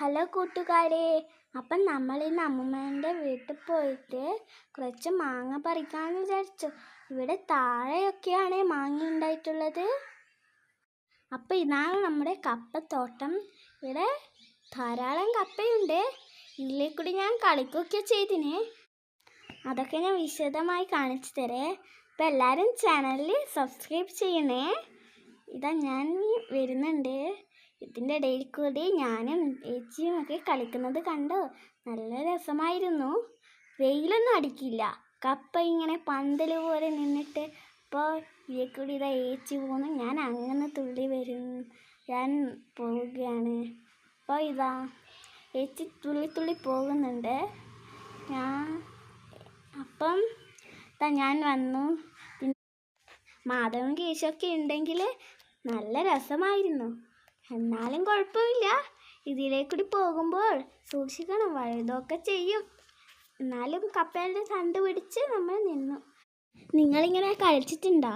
Hello കൂട്ടുകാരെ. അപ്പം നമ്മൾ ഇന്ന് അമ്മൂമ്മേന്റെ വീട്ടിൽ പോയിട്ട് കുറച്ച് മാങ്ങ പറിക്കാമെന്ന് വിചാരിച്ചു. ഇവിടെ താഴെയൊക്കെയാണ് മാങ്ങ ഉണ്ടായിട്ടുള്ളത്. അപ്പം ഇതാണ് നമ്മുടെ കപ്പത്തോട്ടം. ഇവിടെ ധാരാളം കപ്പയുണ്ട്. ഇതിലെ കൂടി ഞാൻ കളിക്കുകയൊക്കെ ചെയ്തിന്. അതൊക്കെ ഞാൻ വിശദമായി കാണിച്ചു തരേ. അപ്പം എല്ലാവരും ചാനലിൽ സബ്സ്ക്രൈബ് ചെയ്യണേ. ഇതാ ഞാൻ വരുന്നുണ്ട്. ഇതിന്റെ ഇടയിൽ കൂടി ഞാനും ഏച്ചിയും ഒക്കെ കളിക്കുന്നത് കണ്ടു. നല്ല രസമായിരുന്നു. വെയിലൊന്നും അടിക്കില്ല. കപ്പ ഇങ്ങനെ പന്തൽ പോലെ നിന്നിട്ട് ഇപ്പോൾ ഇതിൽ കൂടി ഇതാ ഏച്ചി പോകുന്നു ഞാൻ അങ്ങനെ തുള്ളി വരും. ഞാൻ പോവുകയാണ്. അപ്പോൾ ഇതാ ഏച്ചി തുള്ളി തുള്ളി പോകുന്നുണ്ട്. ഞാൻ അപ്പം ഇതാ ഞാൻ വന്നു. മാധവൻ കേശൊക്കെ ഉണ്ടെങ്കിൽ നല്ല രസമായിരുന്നു. എന്നാലും കുഴപ്പമില്ല. ഇതിലേക്കൂടി പോകുമ്പോൾ സൂക്ഷിക്കണം വഴുതൊക്കെ ചെയ്യും. എന്നാലും കപ്പേന്റെ തണ്ട് പിടിച്ച് നമ്മൾ നിന്നു. നിങ്ങളിങ്ങനെ കളിച്ചിട്ടുണ്ടോ?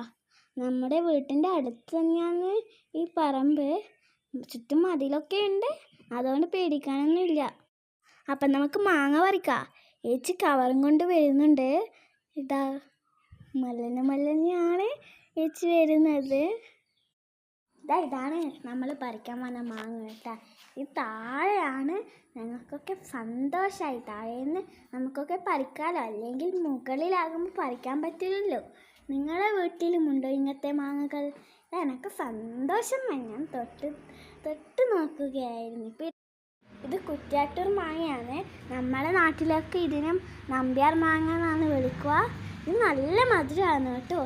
നമ്മുടെ വീട്ടിന്റെ അടുത്ത് തന്നെയാണ് ഈ പറമ്പ്. ചുറ്റും മതിലൊക്കെ ഉണ്ട്. അതുകൊണ്ട് പേടിക്കാനൊന്നുമില്ല. അപ്പം നമുക്ക് മാങ്ങ പറിക്കാം. ഏച്ചി കവറും കൊണ്ട് വരുന്നുണ്ട്. ഇതാ മല്ലന മല്ലനെയാണ് ഏച്ചി വരുന്നത്. ഇതാ ഇതാണ് നമ്മൾ പറിക്കാൻ വന്ന മാങ്ങ കേട്ടാ. ഈ താഴെയാണ് ഞങ്ങൾക്കൊക്കെ സന്തോഷമായി താഴേന്ന് നമുക്കൊക്കെ പറിക്കാമല്ലോ അല്ലെങ്കിൽ മുകളിലാകുമ്പോൾ പറിക്കാൻ പറ്റില്ലല്ലോ. നിങ്ങളുടെ വീട്ടിലുമുണ്ടോ ഇങ്ങനത്തെ മാങ്ങകൾ? എനക്ക് സന്തോഷമായി ഞാൻ തൊട്ട് തൊട്ട് നോക്കുകയായിരുന്നു. ഇപ്പം ഇത് കുറ്റ്യാട്ടൂർ മാങ്ങയാണ്. നമ്മളെ നാട്ടിലൊക്കെ ഇതിനും നമ്പ്യാർ മാങ്ങ എന്നാണ് വിളിക്കുക. ഇത് നല്ല മധുരമാണ് കേട്ടോ.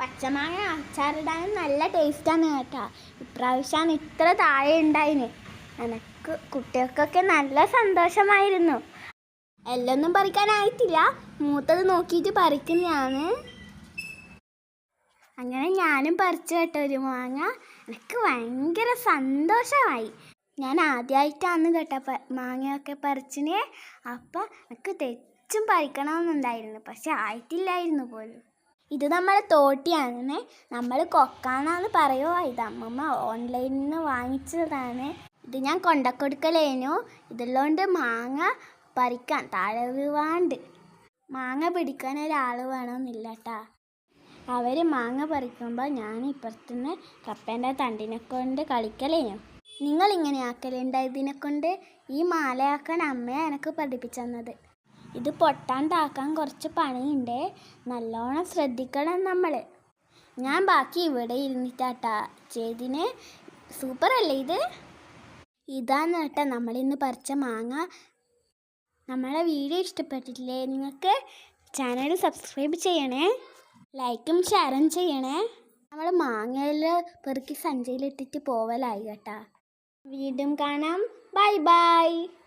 പച്ചമാങ്ങ അച്ചാറിടാനും നല്ല ടേസ്റ്റാണ് കേട്ടോ. ഇപ്രാവശ്യമാണ് ഇത്ര താഴെ ഉണ്ടായിന്. എനക്ക് കുട്ടികൾക്കൊക്കെ നല്ല സന്തോഷമായിരുന്നു. എല്ലൊന്നും പറിക്കാനായിട്ടില്ല. മൂത്തത് നോക്കിയിട്ട് പറിക്കുന്നതാണ്. അങ്ങനെ ഞാനും പറിച്ചു കേട്ടോ ഒരു മാങ്ങ. എനിക്ക് ഭയങ്കര സന്തോഷമായി. ഞാൻ ആദ്യമായിട്ടാണ് കേട്ടോ മാങ്ങയൊക്കെ പറിച്ചിന്. അപ്പം എനിക്ക് തെച്ചും പറിക്കണമെന്നുണ്ടായിരുന്നു. പക്ഷെ ആയിട്ടില്ലായിരുന്നു പോലും. ഇത് നമ്മളെ തോട്ടിയാണ് നമ്മൾ കൊക്കാന്നാണ് പറയുക ഇത് അമ്മമ്മ ഓൺലൈനിൽ നിന്ന് വാങ്ങിച്ചതാണ്. ഇത് ഞാൻ കൊണ്ടക്കൊടുക്കലേനു. ഇതുള്ളതുകൊണ്ട് മാങ്ങ പറിക്കാൻ താഴെ മാങ്ങ പിടിക്കാൻ ഒരാൾ വേണമെന്നില്ല കേട്ടാ അവർ മാങ്ങ പറിക്കുമ്പോൾ ഞാൻ ഇപ്പുറത്തുനിന്ന് കപ്പേന്റെ തണ്ടിനെ കൊണ്ട് കളിക്കലേനു. നിങ്ങൾ ഇങ്ങനെ ആക്കലുണ്ടായതിനെ കൊണ്ട് ഈ മാലയാക്കാൻ അമ്മയെ എനിക്ക് പഠിപ്പിച്ചു തന്നത് ഇത് പൊട്ടാണ്ടാക്കാൻ കുറച്ച് പണിയുണ്ട്. നല്ലോണം ശ്രദ്ധിക്കണം നമ്മൾ ഞാൻ ബാക്കി ഇവിടെ ഇരുന്നിട്ടാട്ടാ. സൂപ്പർ അല്ലേ ഇത്? ഇതാണ് കേട്ടോ നമ്മളിന്ന് പറിച്ച മാങ്ങ. നമ്മളെ വീഡിയോ ഇഷ്ടപ്പെട്ടിട്ടില്ലേ? നിങ്ങൾക്ക് ചാനൽ സബ്സ്ക്രൈബ് ചെയ്യണേ. ലൈക്കും ഷെയറും ചെയ്യണേ. നമ്മൾ മാങ്ങയിൽ പെറുക്കി സഞ്ചയിലിട്ടിട്ട് പോവലായി കേട്ടാ. വീണ്ടും കാണാം. Bye bye.